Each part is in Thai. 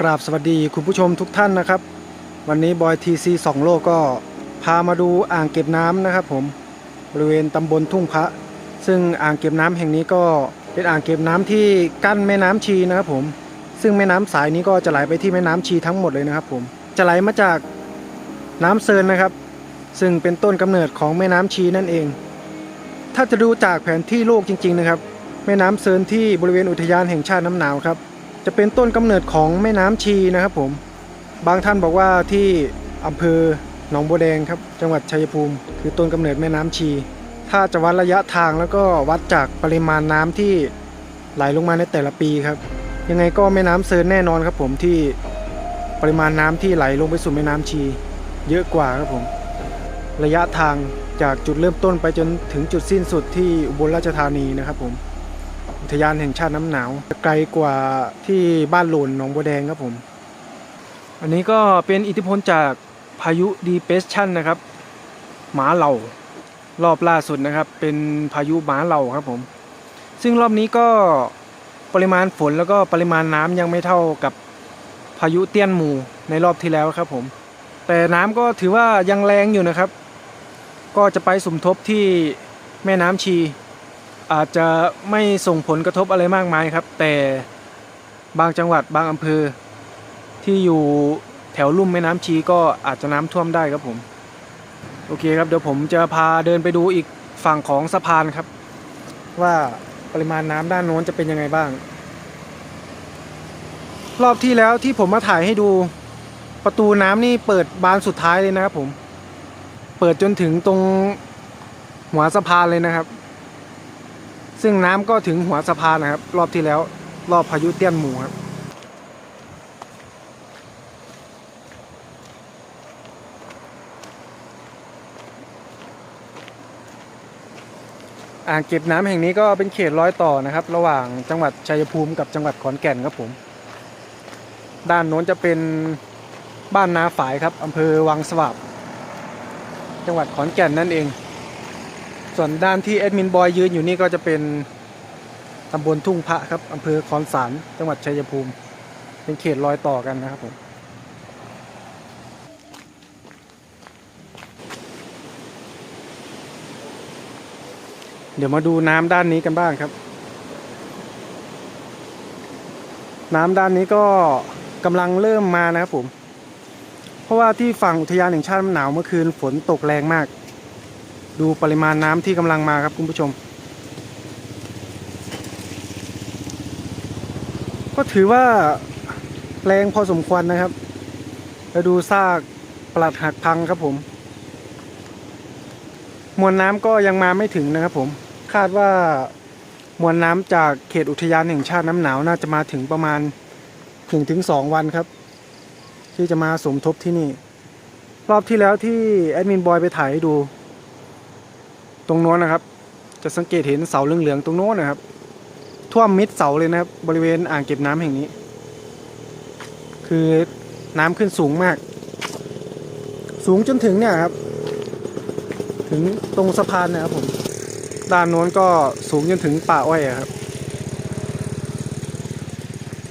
กราบสวัสดีคุณผู้ชมทุกท่านนะครับ วันนี้บอยทีซีสองโลกก็พามาดูอ่างเก็บน้ำนะครับผมบริเวณตำบลทุ่งพระ ซึ่งอ่างเก็บน้ำแห่งนี้ก็เป็นอ่างเก็บน้ำที่กั้นแม่น้ำชีนะครับผมซึ่งแม่น้ำสายนี้ก็จะไหลไปที่แม่น้ำชีทั้งหมดเลยนะครับผมจะไหลมาจากน้ำเซินนะครับ ซึ่งเป็นต้นกำเนิดของแม่น้ำชีนั่นเอง ถ้าจะดูจากแผนที่โลกจริง ๆนะครับ แม่น้ำเซินที่บริเวณอุทยานแห่งชาติน้ำหนาวครับ จะเป็นต้นกำเนิดของแม่น้ำชีนะครับผม บางท่านบอกว่าที่อำเภอหนองบัวแดงครับจังหวัดชัยภูมิ คือต้นกำเนิดแม่น้ำชี ถ้าจะวัดระยะทางแล้วก็วัดจากปริมาณน้ำที่ไหลลงมาในแต่ละปีครับ ยังไงก็แม่น้ำเซินแน่นอนครับผมที่ปริมาณน้ำที่ไหลลงไปสู่แม่น้ำชี เยอะกว่าครับผม ระยะทางจากจุดเริ่มต้นไปจนถึงจุดสิ้นสุดที่อุบลราชธานีนะครับผม ทยานแห่งชาติน้ำหนาว ไกลกว่าที่บ้านโหลนหนองบัวแดงครับผม อันนี้ก็เป็นอิทธิพลจากพายุดีเพสชันนะครับ หมาเหล่ารอบล่าสุดนะครับ เป็นพายุหมาเหล่าครับผม ซึ่งรอบนี้ก็ปริมาณฝนแล้วก็ปริมาณน้ำยังไม่เท่ากับพายุเตี้ยนหมู่ในรอบที่แล้วครับผม แต่น้ำก็ถือว่ายังแรงอยู่นะครับ ก็จะไปสมทบที่แม่น้ำชี อาจจะไม่ส่งผลกระทบอะไรมากมายครับ แต่บางจังหวัดบางอำเภอ ที่อยู่แถวลุ่มแม่น้ำชีก็อาจจะน้ำท่วมได้ครับผม โอเคครับเดี๋ยวผมจะพาเดินไปดูอีกฝั่งของสะพานครับ ว่าปริมาณน้ำด้านโน้นจะเป็นยังไงบ้าง รอบที่แล้วที่ผมมาถ่ายให้ดูประตูน้ำนี่เปิดบานสุดท้ายเลยนะครับผม เปิดจนถึงตรงหัวสะพานเลยนะครับ ซึ่งน้ำก็ถึงหัวสะพานนะครับ รอบที่แล้ว รอบพายุเตี้ยนหมูครับอ่างเก็บน้ำแห่งนี้ก็เป็นเขตร้อยต่อนะครับ ระหว่างจังหวัดชัยภูมิกับจังหวัดขอนแก่นครับผม ด้านโน้นจะเป็นบ้านนาฝายครับอำเภอวังสวับจังหวัดขอนแก่นนั่นเอง ส่วนด้านที่แอดมินบอยยืนอยู่นี่ก็จะเป็นตำบลทุ่งพระครับอำเภอคอนสารจังหวัดชัยภูมิ เป็นเขตรอยต่อกันนะครับผมเดี๋ยวมาดูน้ำด้านนี้กันบ้างครับ น้ำด้านนี้ก็กำลังเริ่มมานะครับผม เพราะว่าที่ฝั่งอุทยานแห่งชาติหนาวเมื่อคืนฝนตกแรงมาก ดูปริมาณน้ำที่กำลังมาครับคุณผู้ชม ก็ถือว่าแรงพอสมควรนะครับแล้วดูซากปลัดหักพังครับผม มวลน้ำก็ยังมาไม่ถึงนะครับผม คาดว่ามวลน้ำจากเขตอุทยานแห่งชาติน้ำหนาวน่าจะมาถึงประมาณถึงถึงสองวันครับ ที่จะมาสมทบที่นี่ รอบที่แล้วที่แอดมินบอยไปถ่ายให้ดู ตรงโน้นนะครับ จะสังเกตเห็นเสาเหลืองๆตรงโน้นนะครับ ท่วมมิดเสาเลยนะครับ บริเวณอ่างเก็บน้ำแห่งนี้ คือน้ำขึ้นสูงมาก สูงจนถึงเนี่ยครับ ถึงตรงสะพานนะครับผมด้านโน้นก็สูงจนถึงป่าอ้อยครับ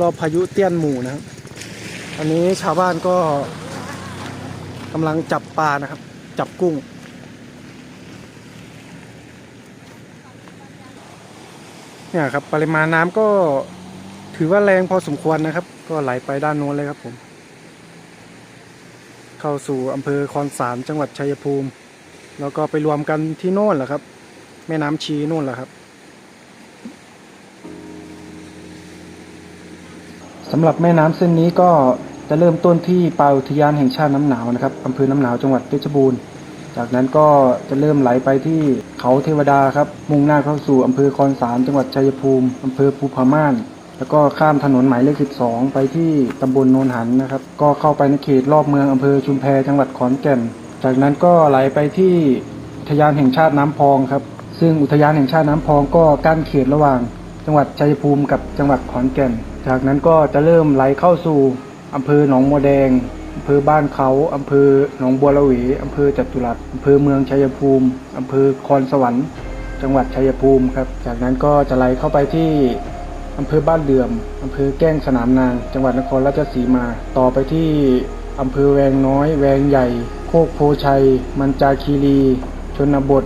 รอบพายุเตี้ยนหมู่นะครับ อันนี้ชาวบ้านก็กำลังจับปลานะครับ จับกุ้ง เนี่ยครับปริมาณน้ำก็ถือว่าแรงพอสมควรนะครับ ก็ไหลไปด้านโน้นเลยครับผม เข้าสู่อำเภอคอนสารจังหวัดชัยภูมิ แล้วก็ไปรวมกันที่โน่นแหละครับ แม่น้ำชีโน่นแหละครับสำหรับแม่น้ำเส้นนี้ก็จะเริ่มต้นที่ปลาอุทยานแห่งชาติน้ำหนาวนะครับอำเภอน้ำหนาวจังหวัดเพชรบูรณ์ จากนั้นก็จะเริ่มไหลไปที่เขาเทวดาครับ มุ่งหน้าเข้าสู่อำเภอคอนสารจังหวัดชัยภูมิอำเภอภูผาม่าน แล้วก็ข้ามถนนหมายเลข 12 ไปที่ตำบลโนนหันนะครับ ก็เข้าไปในเขตรอบเมืองอำเภอชุมแพจังหวัดขอนแก่น จากนั้นก็ไหลไปที่อุทยานแห่งชาติน้ำพองครับ ซึ่งอุทยานแห่งชาติน้ำพองก็กั้นเขตระหว่าง จังหวัดชัยภูมิกับจังหวัดขอนแก่น จากนั้นก็จะเริ่มไหลเข้าสู่อำเภอหนองบัวแดง อำเภอบ้านเขาอำเภอหนองบัวระเวอำเภอจตุรัสอำเภอเมืองชัยภูมิอำเภอคอนสวรรค์ จังหวัดชัยภูมิครับ จากนั้นก็จะไหลเข้าไปที่อำเภอบ้านเดือมอำเภอแก้งสนามนาง จังหวัดนครราชสีมา ต่อไปที่อำเภอแวงน้อย แวงใหญ่ โคกโพชัย มันจาคีรี ชนบท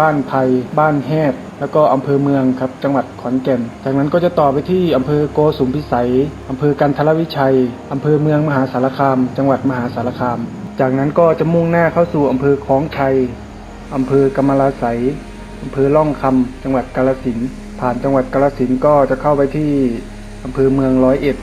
บ้านไผ่บ้านแฮด แล้วก็อำเภอเมืองครับจังหวัดขอนแก่น จากนั้นก็จะต่อไปที่อำเภอโกสุมพิสัยอำเภอกันทรวิชัยอำเภอเมืองมหาสารคาม จังหวัดมหาสารคาม จากนั้นก็จะมุ่งหน้าเข้าสู่อำเภอคลองชัยอำเภอกำมะลาไสยอำเภอล่องคำจังหวัดกาฬสินผ่านจังหวัดกาฬสินก็จะเข้าไปที่อำเภอเมืองร้อยเอ็ด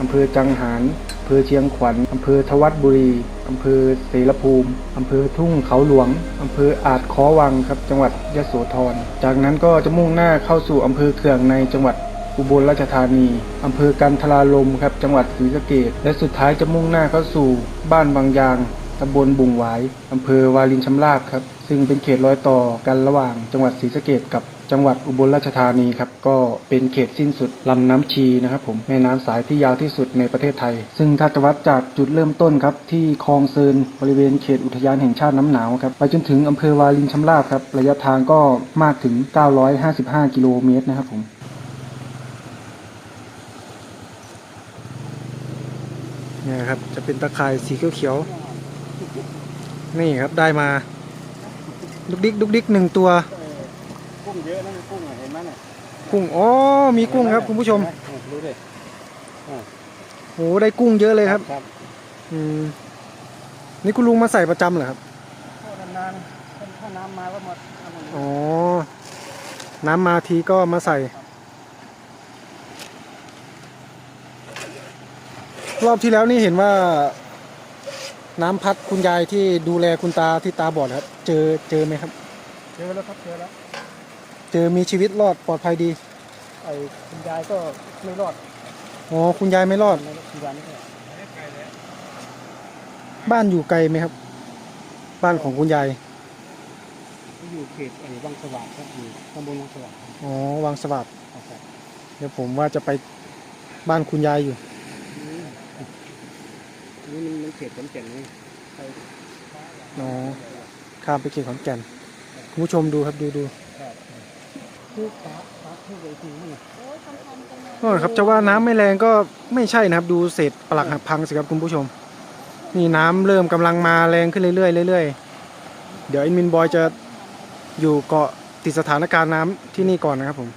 อำเภอจังหารอำเภอเชียงขวัญอำเภอทวัดบุรี อำเภอเสรภูมิอำเภอทุ่งเขาหลวงอำเภออาจค้อวังครับ จังหวัดยโสธร จากนั้นก็จะมุ่งหน้าเข้าสู่อำเภอเคืองในจังหวัดอุบลราชธานีอำเภอกันทราลมครับ จังหวัดศรีสะเกษและสุดท้ายจะมุ่งหน้าเข้าสู่บ้านบางยางตำบลบุงหวายอำเภอวารินชำราบครับ ซึ่งเป็นเขตรอยต่อกันระหว่างจังหวัดศรีสะเกษกับ จังหวัดอุบลราชธานีครับก็เป็นเขตสิ้นสุดลำน้ำชีนะครับผมแม่น้ำสายที่ยาวที่สุดในประเทศไทย ซึ่งถ้าจะวัดจากจุดเริ่มต้นครับที่คลองเซินบริเวณเขตอุทยานแห่งชาติน้ำหนาวครับไปจนถึงอำเภอวารินชำราบครับระยะทางก็มากถึง 955 กิโลเมตรนะครับผมนี่ครับจะเป็นตะข่ายสีเขียวๆนี่ครับได้มาดุกดิกดุกดิกหนึ่งตัว กุ้งเยอะนะกุ้งอะเห็นไหมเนี่ยกุ้งอ๋อมีกุ้งครับคุณผู้ชมดูดิโหได้กุ้งเยอะเลยครับครับอืมนี่คุณลุงมาใส่ประจำเหรอครับก็นานๆถ้าน้ำมาก็หมดเอาหมดอ๋อ น้ำมาทีก็มาใส่ รอบที่แล้วนี่เห็นว่า น้ำพัดคุณยายที่ดูแลคุณตาที่ตาบอดครับ เจอเจอไหมครับ เจอแล้วครับเจอแล้ว เจอมีชีวิตรอดปลอดภัยดีไอ้คุณยายก็ไม่รอดอ๋อคุณยายไม่รอด คุณยายไม่รอดบ้านอยู่ไกลไหมครับ บ้านของคุณยายเขาอยู่เขตไอ้วังสว่างครับอยู่ตำบลวังสว่างครับอ๋อวังสวัสดครับเดี๋ยวผมว่าจะไปบ้านคุณยายอยู่นี่มันมันเขตขอนแก่นนี่ไปอ๋อข้ามไปเขตขอนแก่นคุณผู้ชมดูครับดูดู คือฟ้าฟ้าทุกเวทีนี่นั่นครับจะว่าน้ำไม่แรงก็ไม่ใช่นะครับ ดูเศษปลักหักพังสิครับคุณผู้ชม นี่น้ำเริ่มกำลังมาแรงขึ้นเรื่อยๆเรื่อยๆเดี๋ยวอินมินบอยจะอยู่เกาะติดสถานการณ์น้ำที่นี่ก่อนนะครับผม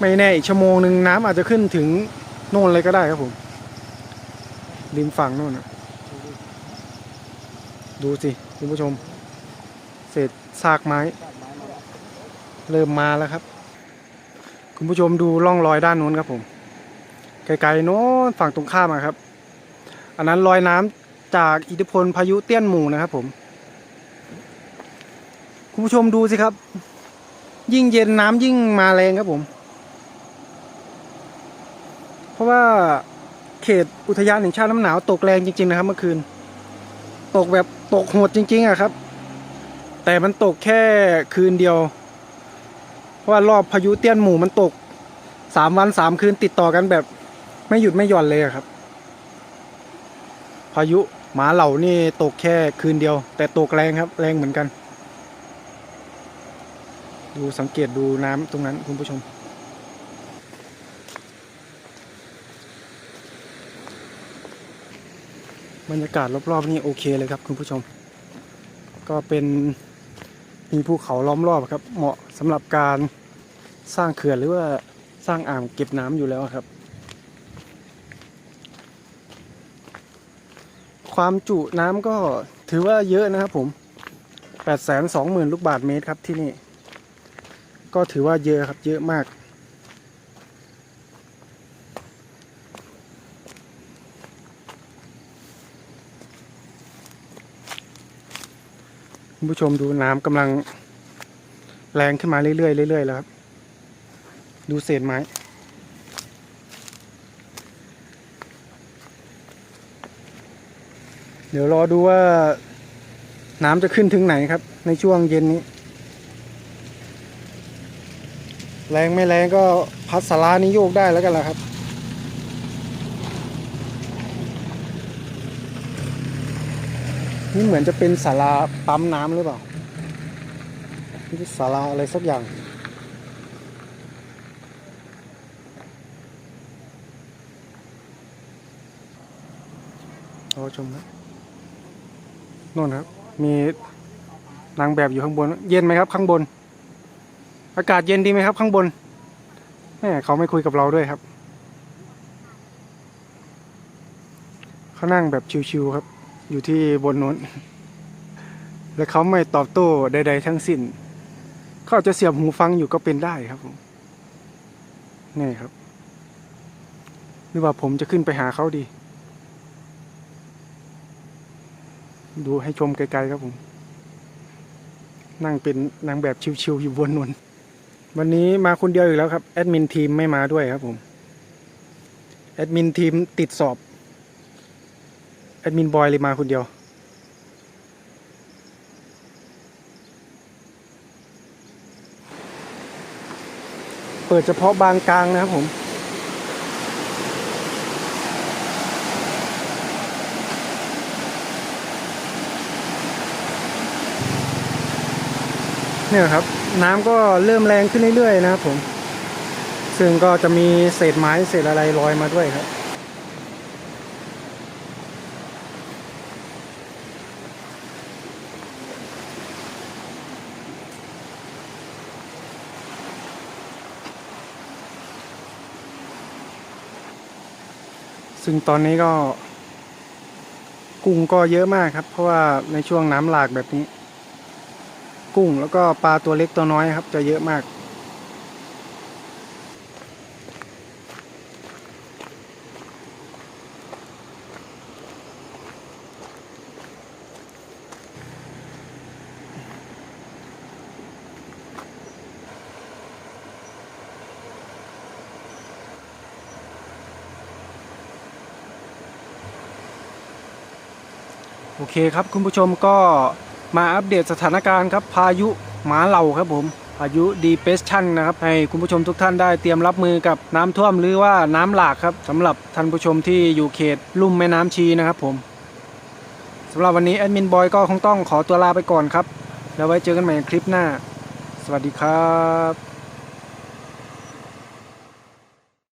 ไม่แน่อีกชั่วโมงหนึ่งน้ำอาจจะขึ้นถึงโน่นเลยก็ได้ครับผมริมฝั่งโน่นนะดูสิคุณผู้ชม ษซากไม้ เริ่มมาแล้วครับ คุณผู้ชมดูร่องรอยด้านนู้นครับผม ไกลๆโน้นฝั่งตรงข้ามครับ อันนั้นรอยน้ำจากอิทธิพลพายุเตี้ยนหมู่นะครับผม คุณผู้ชมดูสิครับ ยิ่งเย็นน้ำยิ่งมาแรงครับผม เพราะว่าเขตอุทยานแห่งชาติน้ำหนาวตกแรงจริง ๆ นะครับ เมื่อคืน ตกแบบตกโหดจริง ๆอะครับ แต่มันตกแค่คืนเดียว เพราะว่ารอบพายุเตี้ยนหมู่มันตกสามวันสามคืนติดต่อกันแบบ ไม่หยุดไม่หย่อนเลยครับ พายุหมาเหล่านี่ตกแค่คืนเดียว แต่ตกแรงครับ แรงเหมือนกัน ดูสังเกตดูน้ำตรงนั้นคุณผู้ชมบรรยากาศรอบๆนี่โอเคเลยครับคุณผู้ชม ก็เป็น มีภูเขาล้อมรอบครับ เหมาะสำหรับการสร้างเขื่อนหรือว่าสร้างอ่างเก็บน้ำอยู่แล้วครับ ความจุน้ำก็ถือว่าเยอะนะครับผม8 2 0 0 0 0 ลูกบาทเมตรครับที่นี่ ก็ถือว่าเยอะครับเยอะมาก คุณผู้ชมดูน้ำกำลังแรงขึ้นมาเรื่อยๆเรื่อยๆแล้วครับ ดูเศษไม้ เดี๋ยวรอดูว่าน้ำจะขึ้นถึงไหนครับ ในช่วงเย็นนี้ แรงไม่แรงก็พัดสารานี้โยกได้แล้วกันละครับ นี่เหมือนจะเป็นศาลาปั๊มน้ำหรือเปล่านี่ศาลาอะไรสักอย่างรอชมครับนู่นครับ มีนางแบบอยู่ข้างบน เย็นไหมครับ ข้างบน อากาศเย็นดีไหมครับ ข้างบนแม่เขาไม่คุยกับเราด้วยครับ เขานั่งแบบชิวๆครับ อยู่ที่บนนู้น และเขาไม่ตอบโต้ใด ๆ ทั้งสิ้น เขาอาจจะเสียบหูฟังอยู่ก็เป็นได้ครับผมนี่ครับ หรือว่าผมจะขึ้นไปหาเขาดี ดูให้ชมไกล ๆ ครับผม นั่งเป็นนางแบบชิวๆอยู่บนนวนวันนี้มาคนเดียวอีกแล้วครับ แอดมินทีมไม่มาด้วยครับผม แอดมินทีมติดสอบ แอดมินบอยเลยมาคนเดียว เปิดเฉพาะบางกลางนะครับผมเนี่ยครับน้ำก็เริ่มแรงขึ้นเรื่อยๆนะครับผม ซึ่งก็จะมีเศษไม้เศษอะไรลอยมาด้วยครับ ซึ่งตอนนี้ก็ กุ้งก็เยอะมากครับ เพราะว่าในช่วงน้ำหลากแบบนี้ กุ้งแล้วก็ปลาตัวเล็กตัวน้อยครับ จะเยอะมาก โอเคครับคุณผู้ชมก็มาอัปเดตสถานการณ์ครับพายุหมาเหล่าครับผมพายุดีเพสชันนะครับให้คุณผู้ชมทุกท่านได้เตรียมรับมือกับน้ำท่วมหรือว่าน้ำหลากครับสำหรับท่านผู้ชมที่อยู่เขตลุ่มแม่น้ำชีนะครับผมสำหรับวันนี้แอดมินบอยก็คงต้องขอตัวลาไปก่อนครับ แล้วไว้เจอกันใหม่ในคลิปหน้า สวัสดีครับ